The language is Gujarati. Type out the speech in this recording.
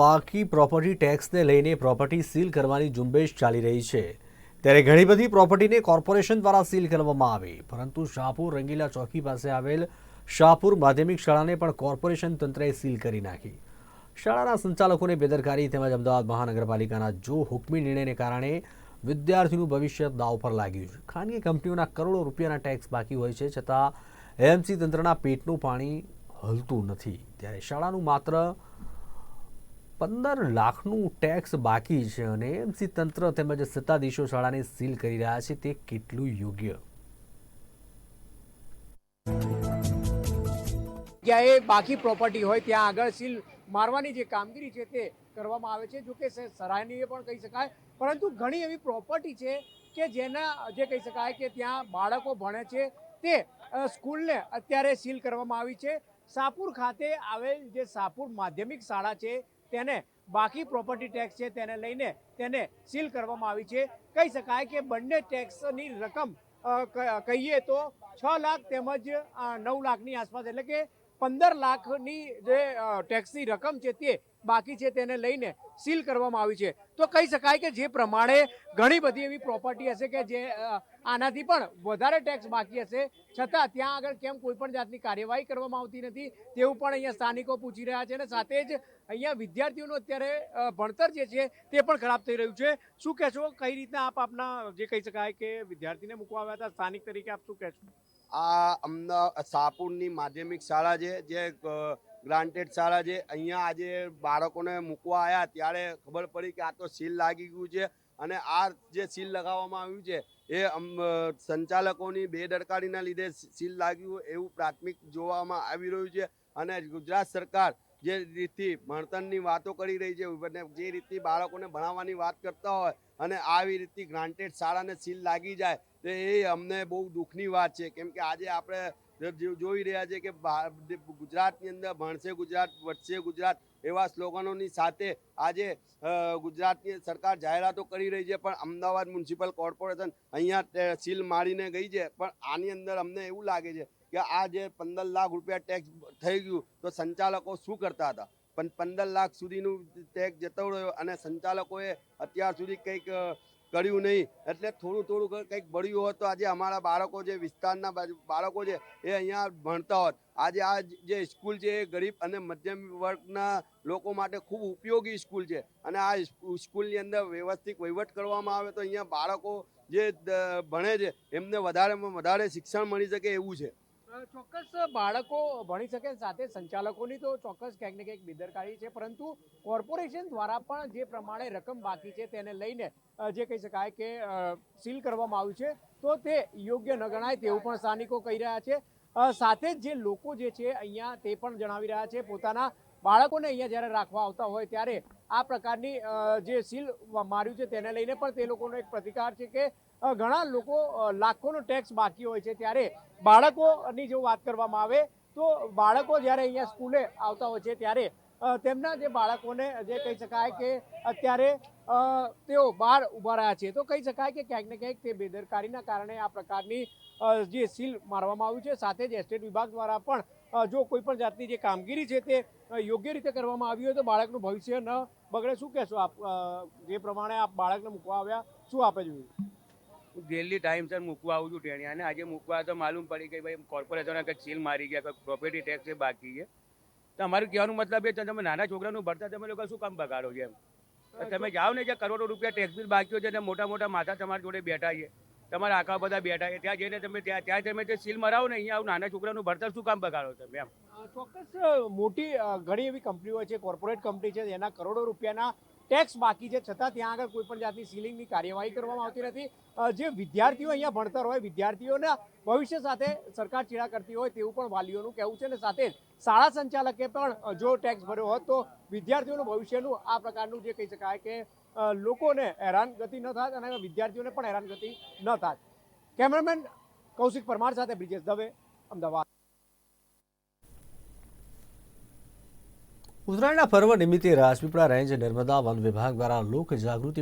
બાકી પ્રોપર્ટી ટેક્સને લઈને પ્રોપર્ટી સીલ કરવાની ઝુંબેશ ચાલી રહી છે. ત્યારે ઘણી બધી પ્રોપર્ટીને કોર્પોરેશન દ્વારા સીલ કરવામાં આવી. પરંતુ શાહપુર રંગીલા ચોકી પાસે આવેલ શાહપુર માધ્યમિક શાળાને પણ કોર્પોરેશન તંત્રએ સીલ કરી નાખી. શાળાના સંચાલકોને બેદરકારી તેમજ અમદાવાદ મહાનગરપાલિકાના જો હુકમી નિર્ણયને કારણે વિદ્યાર્થીનું ભવિષ્ય દાવ પર લાગ્યું છે. ખાનગી કંપનીઓના કરોડો રૂપિયાના ટેક્સ બાકી હોય છે, છતાં એમસી તંત્રના પેટનું પાણી હલતું નથી. ત્યારે શાળાનું માત્ર પંદર લાખનું ટેક્સ બાકી છે અને એમસી તંત્ર તેમજ સત્તાધીશો શાળાને સીલ કરી રહ્યા છે તે કેટલું યોગ્ય? જગ્યાએ બાકી પ્રોપર્ટી હોય ત્યાં આગળ સીલ મારવાની જે કામગીરી છે તે કરવામાં આવે છે, જો કે સરાહનીય પણ કહી શકાય. પરંતુ ઘણી એવી પ્રોપર્ટી છે કે જેના, જે કહી શકાય કે ત્યાં બાળકો ભણે છે, તે સ્કૂલને અત્યારે સીલ કરવામાં આવી છે. સાપુર ખાતે આવેલ જે સાપુર માધ્યમિક શાળા છે તેને બાકી પ્રોપર્ટી ટેક્સ છે તેને લઈને તેને સીલ કરવામાં આવી છે. કહી શકાય કે બંને ટેક્સની રકમ કહીએ તો છ લાખ તેમજ નવ લાખની આસપાસ એટલે કે પંદર લાખની જે ટેક્સની રકમ છે તે બાકી છે તેને લઈને સીલ કરવામાં આવી છે. તો કહી શકાય કે જે પ્રમાણે ઘણી બધી એવી પ્રોપર્ટી હશે કે જે આનાથી પણ વધારે ટેક્સ બાકી હશે. છતાં ત્યાં આગળ કેમ કોઈ પણ જાતની કાર્યવાહી કરવામાં આવતી નથી, તેવું પણ અહીંયા સ્થાનિકો પૂછી રહ્યા છે અને સાથે જ અહીંયા વિદ્યાર્થીઓનું અત્યારે ભણતર જે છે તે પણ ખરાબ થઈ રહ્યું છે. શું કહેશો? કઈ રીતના આપ આપના, જે કહી શકાય કે વિદ્યાર્થીને મૂકવા આવ્યા હતા? સ્થાનિક તરીકે આપ શું કહેશો? આ અમદાવાદ સાપુરની માધ્યમિક શાળા છે, જે ગ્રાન્ટેડ શાળા છે અહીંયા આજે બાળકોને મૂકવા આવ્યા ત્યારે ખબર પડી કે આ તો સીલ લાગી ગયું છે અને આ જે સીલ લગાવવામાં આવ્યું છે, એ સંચાલકોની બેદરકારીના લીધે સીલ લાગ્યું એવું પ્રાથમિક જોવામાં આવી રહ્યું છે અને ગુજરાત સરકાર જે રીતથી ભણતરની વાતો કરી રહી છે જે રીતથી બાળકોને ભણાવવાની વાત કરતા હોય અને આવી રીતથી ગ્રાન્ટેડ શાળાને સીલ લાગી જાય, તો એ અમને બહુ દુઃખની વાત છે. કેમ કે આજે આપણે જોઈ રહ્યા છે કે ગુજરાતની અંદર ભણશે ગુજરાત, વધશે ગુજરાત એવા સ્લોગનોની સાથે આજે ગુજરાતની સરકાર જાહેરાતો કરી રહી છે, પણ અમદાવાદ મ્યુનિસિપલ કોર્પોરેશન અહીંયા સીલ મારીને ગઈ છે. પણ આની અંદર અમને એવું લાગે છે કે આ જે પંદર લાખ રૂપિયા ટેક્સ થઈ ગયું તો સંચાલકો શું કરતા હતા? પણ પંદર લાખ સુધીનું ટેક્સ જતો રહ્યો અને સંચાલકોએ અત્યાર સુધી કંઈક કર્યું નહીં. એટલે થોડું થોડું કંઈક બળ્યું હોત તો આજે અમારા બાળકો જે વિસ્તારના બાળકો છે, એ અહીંયા ભણતા હોત. આજે આ જે સ્કૂલ છે એ ગરીબ અને મધ્યમ વર્ગના લોકો માટે ખૂબ ઉપયોગી સ્કૂલ છે. અને આ સ્કૂલની અંદર વ્યવસ્થિત વહીવટ કરવામાં આવે તો અહીંયા બાળકો જે ભણે છે, એમને વધારેમાં વધારે શિક્ષણ મળી શકે એવું છે. ચોક્કસ બાળકો ભણી શકે સાથે સંચાલકોની તો ચોક્કસ ક્યાંક ને ક્યાંક બેદરકારી છે, પરંતુ કોર્પોરેશન દ્વારા પણ જે પ્રમાણે રકમ બાકી છે તેને લઈને જે કહી શકાય કે સીલ કરવામાં આવ્યું છે, તો તે યોગ્ય ન ગણાય તેવું પણ સ્થાનિકો કહી રહ્યા છે. સાથે જ જે લોકો જે છે અહીંયા તે પણ જણાવી રહ્યા છે પોતાના બાળકોને અહીંયા જ્યારે રાખવા આવતા હોય ત્યારે આ પ્રકારની જે સીલ માર્યું છે તેને લઈને પણ તે લોકોનો એક પ્રતિકાર છે કે ઘણા લોકો લાખોનો ટેક્સ બાકી હોય છે ત્યારે બાળકોની જો વાત કરવામાં આવે તો બાળકો જ્યારે અહીંયા સ્કૂલે આવતા હોય છે ત્યારે તેમના જે બાળકોને જે કહી શકાય કે અત્યારે તેઓ બહાર ઊભા રહ્યા છે, તો કહી શકાય કે ક્યાંક ને ક્યાંક તે બેદરકારીના કારણે આ પ્રકારની જે સીલ મારવામાં આવ્યું છે, સાથે જ એસ્ટેટ વિભાગ દ્વારા પણ જો કોઈ પણ જાતની જે કામગીરી છે તે યોગ્ય રીતે કરવામાં આવી હોય તો બાળકનું ભવિષ્ય ન બગડે. શું કહેશો આપ? જે પ્રમાણે આપ બાળકને મૂકવા આવ્યા શું આપે જોયું હું ડેલી ટાઈમસર મૂકવા આવું છું ટેણી અને આજે મૂકવા તો માલુમ પડી કે ભાઈ કોર્પોરેશનને કંઈક સીલ મારી ગયા કંઈક પ્રોપર્ટી ટેક્સ છે બાકી છે. તો અમારું કહેવાનું મતલબ એ છે તમે નાના છોકરાનું ભરતા તમે લોકો શું કામ બગાડો છો એમ? તમે જાઓ ને જે કરોડો રૂપિયા ટેક્સ બિલ બાકી હોય છે ને મોટા મોટા માથા તમારી જોડે બેઠા છે. તમારા આખા બધા બેઠા ત્યાં જઈને તમે ત્યાં ત્યાં તમે જે સીલ મરાવો ને, અહીંયા નાના છોકરાનું ભરતર શું કામ બગાડો તમે એમ? ચોક્કસ મોટી ઘણી એવી કંપનીઓ છે કોર્પોરેટ કંપની છે, એના કરોડો રૂપિયાના ટેક્સ બાકી છે. છતાં ત્યાં આગળ કોઈ પણ જાતની સીલિંગની કાર્યવાહી કરવામાં આવતી નથી. જે વિદ્યાર્થીઓ અહીંયા ભણતર હોય, વિદ્યાર્થીઓના ભવિષ્ય સાથે સરકાર ચીડા કરતી હોય તેવું પણ વાલીઓનું કહેવું છે. અને સાથે શાળા સંચાલકે પણ જો ટેક્સ ભર્યો હોત તો વિદ્યાર્થીઓનું ભવિષ્યનું આ પ્રકારનું જે કહી શકાય કે લોકોને હેરાનગતિ ન થાય અને વિદ્યાર્થીઓને પણ હેરાનગતિ ન થાય. કેમેરામેન કૌશિક પરમાર સાથે બ્રિજેશ દવે, અમદાવાદ. ઉત્તરાયણના પર્વ નિમિત્તે રાજપીપળા રેન્જ નર્મદા વન વિભાગ દ્વારા લોક જાગૃતિ